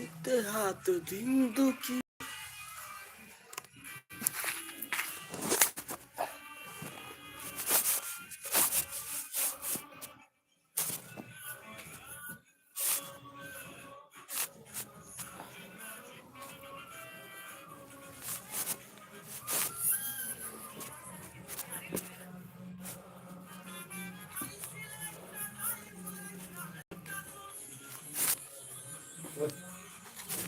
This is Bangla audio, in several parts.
Literato lindo que. What?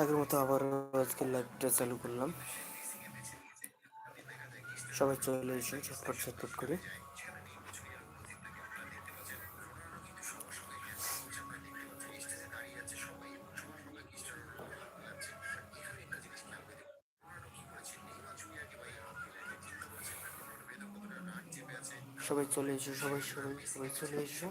আগের মতো আবার আজকে লাইভটা চালু করলাম। সবাই চলে এসো ছটপট ছটপট করে। সবাই চলে এসো, সবাই সবাই সবাই চলে এসো।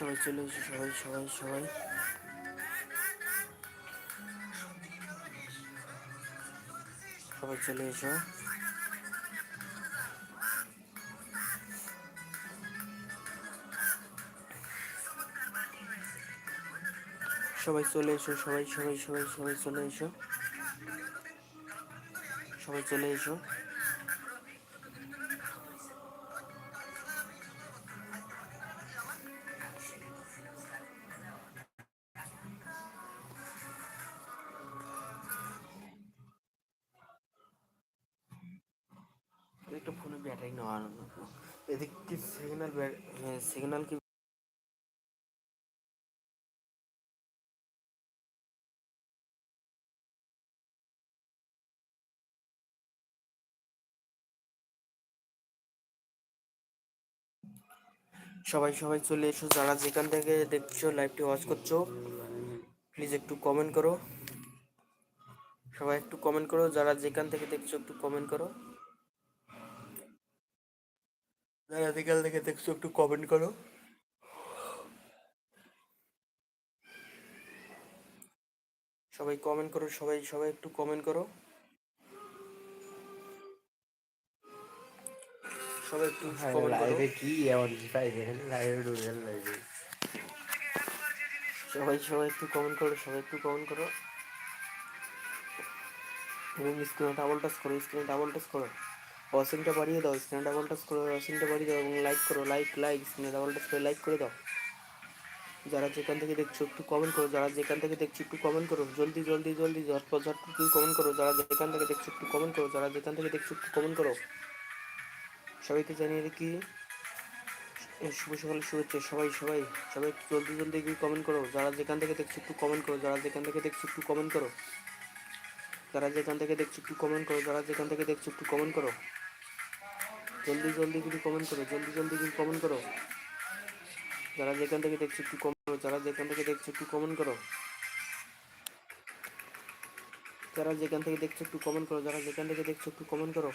সবাই চলে এসো, সবাই সবাই সবাই। সবাই চলে এসো। সবাই চলে এসো, সবাই সবাই সবাই সবাই চলে এসো। সবাই চলে এসো। ব্যাটারি নেওয়া এদিক কি সিগন্যাল সিগন্যাল কি সবাই সবাই চলে এসো। যারা যেখান থেকে দেখছ লাইভটি ওয়াচ করছ প্লিজ একটু কমেন্ট করো। সবাই একটু কমেন্ট করো। যারা যেখান থেকে দেখছ, একটু কমেন্ট করো। যারা যেখান থেকে দেখছ একটু কমেন্ট করো। সবাই কমেন্ট করো সবাই সবাই একটু কমেন্ট করো। সবাই একটু কমেন্ট করো। কি এমন সবাই সবাই একটু কমেন্ট করো সবাই একটু কমেন্ট করো। এবং স্ক্রিনে ডাবল টাচ করো স্ক্রিনে ডাবল টাচ করো। ওয়াশিংটা বাড়িয়ে দাও স্ক্রিনে ডাবল টাচ করো ওয়াশিংটা বাড়িয়ে দাও এবং লাইক করো লাইক লাইক স্ক্রিনে ডাবল টাচ করে লাইক করে দাও। যারা যেখান থেকে দেখছ একটু কমেন্ট করো, যারা যেখান থেকে দেখছ একটু কমেন্ট করো, জলদি জলদি জলদি, ঝটপট ঝটপট একটু কমেন্ট করো, যারা যেখান থেকে দেখছ একটু কমেন্ট করো, যারা যেখান থেকে দেখছ একটু কমেন্ট করো, সবাইকে জানিয়ে রাখি, শুভ সকালের শুভেচ্ছা, সবাই সবাই সবাই একটু জলদি জলদি গিয়ে কমেন্ট করো, যারা যেখান থেকে দেখছ একটু কমেন্ট করো, যারা যেখান থেকে দেখছ একটু কমেন্ট করো, যারা যেখান থেকে দেখছ একটু কমেন্ট করো, যারা যেখান থেকে দেখছ একটু কমেন্ট করো। জলদি জলদি করে কমেন্ট করো, জলদি জলদি করে কমেন্ট করো। যারা যেখান থেকে দেখছ একটু কমেন্ট করো, যারা যেখান থেকে দেখছ একটু কমেন্ট করো। যারা যেখান থেকে দেখছ একটু কমেন্ট করো, যারা যেখান থেকে দেখছ একটু কমেন্ট করো।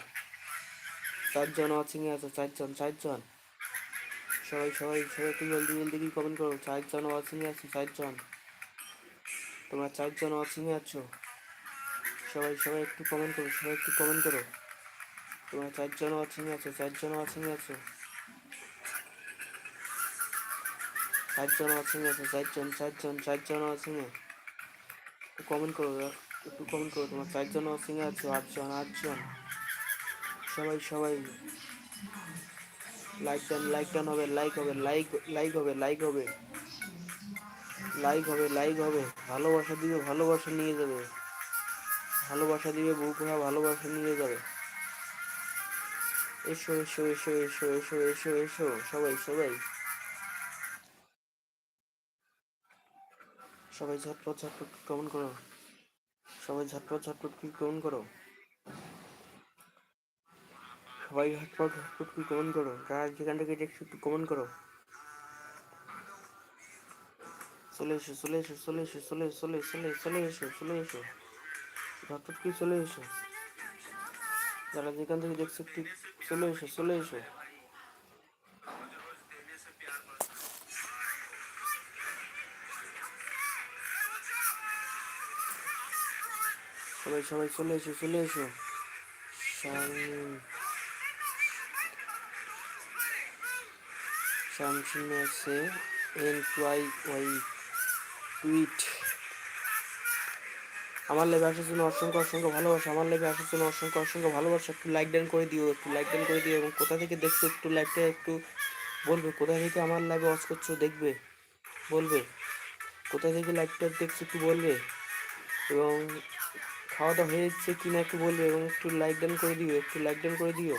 চারজন ওয়াচিংয়ে আছে, চারজন চারজন। সবাই সবাই সবাই একটু জলদি জলদি কি কমেন্ট করো। চারজন ওয়াচিংয়ে আছে, চারজন। তোমরা চারজন ওয়াচিংয়ে আছো। সবাই সবাই একটু কমেন্ট করো, সবাই একটু কমেন্ট করো। তোমরা চারজন ওয়াচিংয়ে আছো চারজন ওয়াচিংয়ে আছো। চারজন ওয়াচিংয়ে আছে, চারজন চারজন চারজন ওয়াচিংয়ে একটু কমেন্ট করো একটু কমেন্ট করো তোমার। চারজন ওয়াচিংয়ে আছো, আটজন আটজন। সবাই সবাই। লাইক ডান লাইক ডান হবে লাইক হবে লাইক লাইক হবে লাইক হবে। লাইক হবে লাইক হবে। ভালোবাসা দিবে, ভালোবাসা নিয়ে যাবে। ভালোবাসা দিবে বউ ভালোবাসা নিয়ে যাবে। এসো এসো এসো এসো এসো এসো এসো সবাই সবাই সবাই ঝটপট ঝটপট কমেন্ট করো? সবাই ঝটপট ঝটপট কি কমেন্ট করো? সবাই ঝটপট ঝটপট কি কমেন্ট করো? যারা যেখান থেকে দেখছ একটু কমেন্ট করো? চলে এসো চলে এসো চলে এসো, চলে চলে চলে চলে এসো চলে এসো। ঝটপট কি চলে এসো? যারা যেখান থেকে দেখছ একটু চলে এসো চলে এসো। সবাই সবাই চলে এসো চলে এসো। শামসিন আছে এন ওয়াই ওয়াই টুইট আমার লেবে আসার জন্য অসংখ্য অসংখ্য ভালোবাসা, আমার লেবে আসার জন্য অসংখ্য অসংখ্য ভালোবাসা। একটু লাইক ডান করে দিও, একটু লাইক ডান করে দিও, এবং কোথা থেকে দেখছ একটু লাইকটা একটু বলবে, কোথা থেকে আমার লাইভে ওয়াচ করছ দেখবে, বলবে, কোথা থেকে লাইভটা দেখছ একটু বলবে, এবং খাওয়া দাওয়া হয়েছে কি না একটু বলবে, এবং একটু লাইক ডান করে দিও, একটু লাইক ডান করে দিও,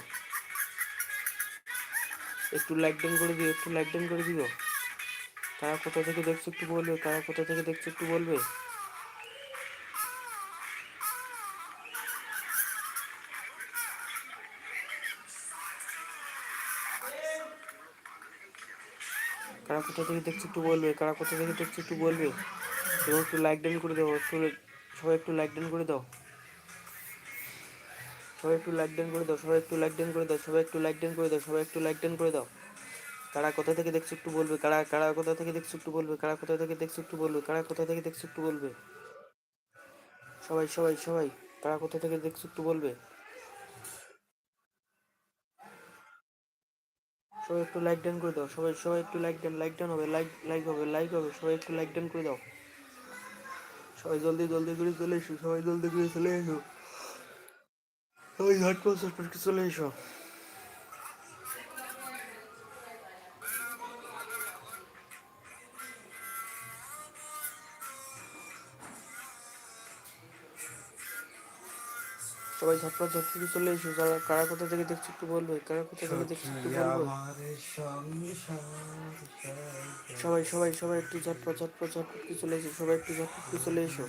একটু লাইক ডান করে দিও, একটু লাইক ডান করে দিও। তারা কোথা থেকে দেখছ একটু বলবে, তারা কোথা থেকে দেখছ একটু বলবে। কারা কোথা থেকে দেখছ একটু বলবে, কারা কোথা থেকে দেখছ একটু বলবে। এবং একটু লাইক ডান করে দাও একটু সবাই একটু লাইক ডান করে দাও। সবাই একটু লাইক ডান করে দাও, সবাই একটু লাইক ডান করে দাও, সবাই একটু লাইক ডান করে দাও, সবাই একটু লাইক ডান করে দাও। কারা কোথা থেকে দেখছ একটু বলবে, কারা কারা কোথা থেকে দেখছ একটু বলবে, কারা কোথা থেকে দেখছ একটু বলবে, কারা কোথা থেকে দেখছ একটু বলবে। সবাই সবাই সবাই, কারা কোথা থেকে দেখছ একটু বলবে। সবাই একটু লাইক ডান করে দাও। সবাই সবাই একটু লাইক ডান লাইক ডান হবে লাইক লাইক হবে লাইক হবে, সবাই একটু লাইক ডান করে দাও। সবাই জলদি জলদি করে চলে এসো, সবাই জলদি করে চলে এসো। সবাই ঝটপট ঝটপট চলে এসো। সবাই ঝটপট ঝটপট চলে এসো। যারা কারা কোথা থেকে দেখছি একটু বলবে কারা কোথা থেকে দেখছি একটু বলবে। সবাই সবাই সবাই একটু ঝটপট ঝটপট ঝটপট চলে এসো। সবাই একটু ঝটপট করে চলে এসো।